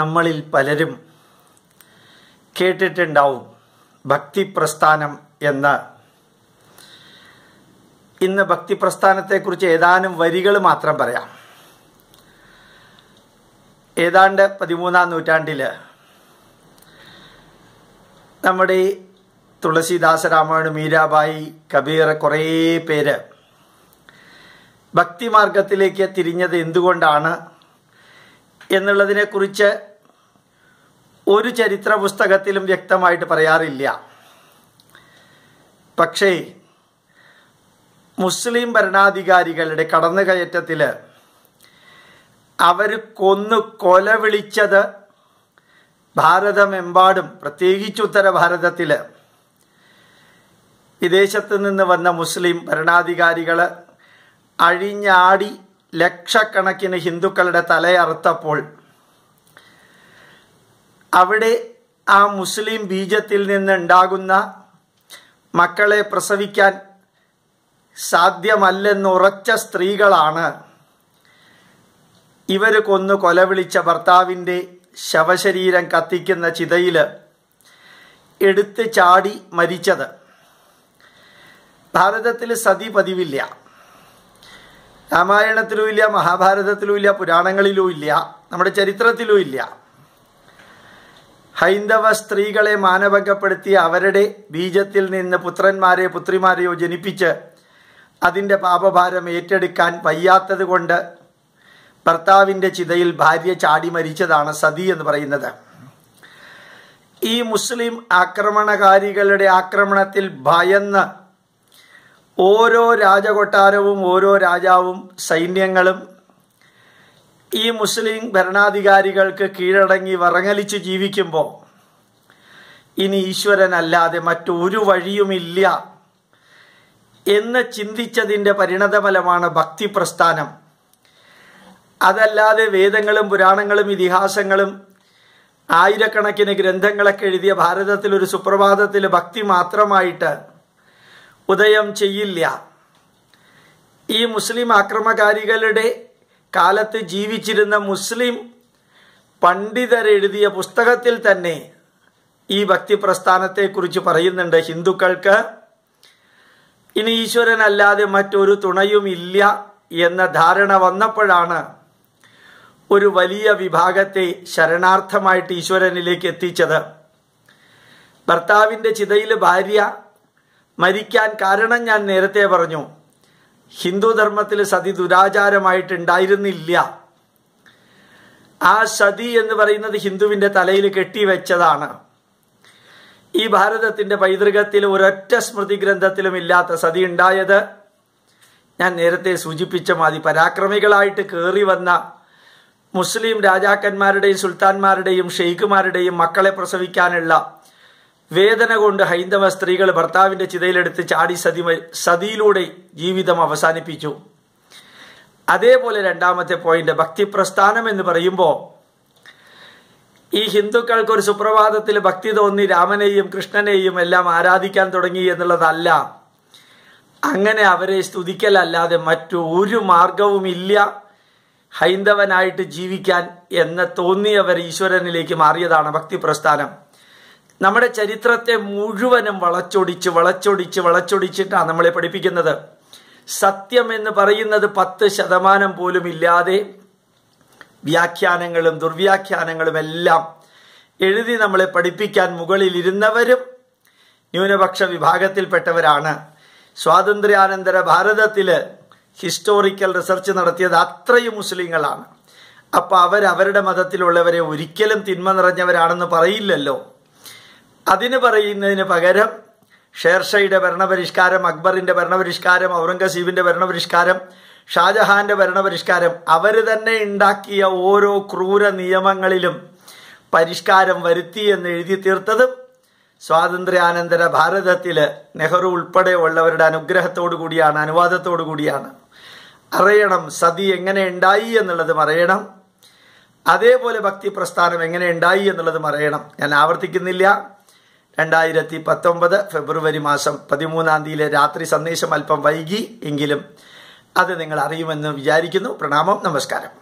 നമ്മളിൽ പലരും കേട്ടിട്ടുണ്ടാവും ഭക്തി പ്രസ്ഥാനം എന്ന്. ഇന്ന് ഭക്തി പ്രസ്ഥാനത്തെക്കുറിച്ച് ഏതാനും വരികൾ മാത്രം പറയാം. ഏതാണ്ട് പതിമൂന്നാം നൂറ്റാണ്ടിൽ നമ്മുടെ തുളസിദാസ രാമായണ മീരാബായി കബീർ കുറേ പേര് ഭക്തിമാർഗത്തിലേക്ക് തിരിഞ്ഞത് എന്തുകൊണ്ടാണ് എന്നുള്ളതിനെക്കുറിച്ച് ഒരു ചരിത്ര പുസ്തകത്തിലും വ്യക്തമായിട്ട് പറയാറില്ല. പക്ഷേ മുസ്ലിം ഭരണാധികാരികളുടെ കടന്നുകയറ്റത്തിൽ അവർ കൊന്നു കൊല വിളിച്ചത് ഭാരതമെമ്പാടും. പ്രത്യേകിച്ച് ഉത്തര ഭാരതത്തിൽ വിദേശത്ത് നിന്ന് വന്ന മുസ്ലിം ഭരണാധികാരികൾ അഴിഞ്ഞാടി ലക്ഷക്കണക്കിന് ഹിന്ദുക്കളുടെ തലയറുത്തപ്പോൾ അവിടെ ആ മുസ്ലിം ബീജത്തിൽ നിന്നുണ്ടാകുന്ന മക്കളെ പ്രസവിക്കാൻ സാധ്യമല്ലെന്നുറച്ച സ്ത്രീകളാണ്. ഇവർ കൊന്നു കൊലവിളിച്ച ഭർത്താവിന്റെ ശവശരീരം കത്തിക്കുന്ന ചിതയിൽ എടുത്ത് ചാടി മരിച്ചത്. ഭാരതത്തിൽ സതി പതിവില്ല. രാമായണത്തിലും ഇല്ല മഹാഭാരതത്തിലും ഇല്ല പുരാണങ്ങളിലും ഇല്ല നമ്മുടെ ചരിത്രത്തിലും ഇല്ല. ഹൈന്ദവ സ്ത്രീകളെ മാനഭംഗപ്പെടുത്തി അവരുടെ ബീജത്തിൽ നിന്ന് പുത്രന്മാരെ പുത്രിമാരെയോ ജനിപ്പിച്ച് അതിന്റെ പാപഭാരം ഏറ്റെടുക്കാൻ വയ്യാത്തത് കൊണ്ട് ഭർത്താവിന്റെ ചിതയിൽ ഭാര്യ ചാടി മരിച്ചതാണ് സതി എന്ന് പറയുന്നത്. ഈ മുസ്ലിം ആക്രമണകാരികളുടെ ആക്രമണത്തിൽ ഭയന്ന് ഓരോ രാജകൊട്ടാരവും ഓരോ രാജാവും സൈന്യങ്ങളും ഈ മുസ്ലിം ഭരണാധികാരികൾക്ക് കീഴടങ്ങി വറങ്ങലിച്ച് ജീവിക്കുമ്പോൾ ഇനി ഈശ്വരനല്ലാതെ മറ്റൊരു വഴിയുമില്ല എന്ന് ചിന്തിച്ചതിന്റെ പരിണതഫലമാണ് ഭക്തി പ്രസ്ഥാനം അതല്ലാതെ വേദങ്ങളും പുരാണങ്ങളും ഇതിഹാസങ്ങളും ആയിരക്കണക്കിന് ഗ്രന്ഥങ്ങളൊക്കെ എഴുതിയ ഭാരതത്തിൽ ഒരു സുപ്രഭാതത്തിൽ ഭക്തി മാത്രമായിട്ട് ഉദയം ചെയ്യില്ല. ഈ മുസ്ലിം ആക്രമകാരികളുടെ കാലത്ത് ജീവിച്ചിരുന്ന മുസ്ലിം പണ്ഡിതർ എഴുതിയ പുസ്തകത്തിൽ തന്നെ ഈ ഭക്തി പ്രസ്ഥാനത്തെക്കുറിച്ച് പറയുന്നുണ്ട് ഹിന്ദുക്കൾക്ക്. ഇനി ഈശ്വരനല്ലാതെ മറ്റൊരു തുണയും ഇല്ല എന്ന ധാരണ വന്നപ്പോഴാണ് ഒരു വലിയ വിഭാഗത്തെ ശരണാർത്ഥമായിട്ട് ഈശ്വരനിലേക്ക് എത്തിച്ചത്. ഭർത്താവിന്റെ ചിതയിൽ ഭാര്യ മരിക്കാൻ കാരണം ഞാൻ നേരത്തെ പറഞ്ഞു. ഹിന്ദു ധർമ്മത്തിൽ ദുരാചാരമായിട്ട് ഉണ്ടായിരുന്നില്ല ആ സതി എന്ന് പറയുന്നത് ഹിന്ദുവിന്റെ തലയിൽ കെട്ടിവെച്ചതാണ്. ഈ ഭാരതത്തിന്റെ പൈതൃകത്തിൽ ഒരൊറ്റ സ്മൃതി ഗ്രന്ഥത്തിലും ഇല്ലാത്ത സതി ഉണ്ടായത് ഞാൻ നേരത്തെ സൂചിപ്പിച്ച മാതി പരാക്രമികളായിട്ട് കയറി വന്ന മുസ്ലിം രാജാക്കന്മാരുടെയും സുൽത്താൻമാരുടെയും ഷെയ്ഖുമാരുടെയും മക്കളെ പ്രസവിക്കാനുള്ള വേദന കൊണ്ട് ഹൈന്ദവ സ്ത്രീകൾ ഭർത്താവിന്റെ ചിതയിലെടുത്ത് ചാടി സതി സതിയിലൂടെ ജീവിതം അവസാനിപ്പിച്ചു. അതേപോലെ രണ്ടാമത്തെ പോയിന്റ് ഭക്തി പ്രസ്ഥാനം എന്ന് പറയുമ്പോൾ ഈ ഹിന്ദുക്കൾക്ക് ഒരു സുപ്രഭാതത്തിൽ ഭക്തി തോന്നി രാമനെയും കൃഷ്ണനെയും എല്ലാം ആരാധിക്കാൻ തുടങ്ങി എന്നുള്ളതല്ല. അങ്ങനെ അവരെ സ്തുതിക്കലല്ലാതെ മറ്റു ഒരു മാർഗവുമില്ല ഹൈന്ദവനായിട്ട് ജീവിക്കാൻ എന്ന് തോന്നിയവർ ഈശ്വരനിലേക്ക് മാറിയതാണ് ഭക്തി പ്രസ്ഥാനം നമ്മുടെ ചരിത്രത്തെ മുഴുവനും വളച്ചൊടിച്ച് വളച്ചൊടിച്ച് വളച്ചൊടിച്ചിട്ടാണ് നമ്മളെ പഠിപ്പിക്കുന്നത്. സത്യം എന്ന് പറയുന്നത് പത്ത് ശതമാനം പോലും ഇല്ലാതെ വ്യാഖ്യാനങ്ങളും ദുർവ്യാഖ്യാനങ്ങളും എല്ലാം എഴുതി നമ്മളെ പഠിപ്പിക്കാൻ മുകളിലിരുന്നവരും ന്യൂനപക്ഷ വിഭാഗത്തിൽപ്പെട്ടവരാണ്. സ്വാതന്ത്ര്യാനന്തര ഭാരതത്തിൽ ഹിസ്റ്റോറിക്കൽ റിസർച്ച് നടത്തിയത് അത്രയും മുസ്ലിങ്ങളാണ്. അപ്പോൾ അവർ അവരുടെ മതത്തിലുള്ളവരെ ഒരിക്കലും തിന്മ നിറഞ്ഞവരാണെന്ന് പറയില്ലല്ലോ. അതിന് പറയുന്നതിന് പകരം ഷേർഷയുടെ ഭരണപരിഷ്കാരം അക്ബറിന്റെ ഭരണപരിഷ്കാരം ഔറംഗസീബിന്റെ ഭരണപരിഷ്കാരം ഷാജഹാന്റെ ഭരണപരിഷ്കാരം അവർ തന്നെ ഉണ്ടാക്കിയ ഓരോ ക്രൂര നിയമങ്ങളിലും പരിഷ്കാരം വരുത്തി എന്ന് എഴുതി തീർത്തതും സ്വാതന്ത്ര്യാനന്തര ഭാരതത്തിൽ നെഹ്റു ഉൾപ്പെടെയുള്ളവരുടെ അനുഗ്രഹത്തോടു കൂടിയാണ് അനുവാദത്തോടു കൂടിയാണ്. അറിയണം സതി എങ്ങനെ ഉണ്ടായി എന്നുള്ളതും അറിയണം അതേപോലെ ഭക്തി പ്രസ്ഥാനം എങ്ങനെ ഉണ്ടായി എന്നുള്ളതും അറിയണം ഞാൻ ആവർത്തിക്കുന്നില്ല. രണ്ടായിരത്തി പത്തൊമ്പത് ഫെബ്രുവരി മാസം പതിമൂന്നാം തീയതിയിലെ രാത്രി സന്ദേശം അല്പം വൈകി എങ്കിലും അത് നിങ്ങൾ അറിയുമെന്ന് വിചാരിക്കുന്നു. പ്രണാമം. നമസ്കാരം.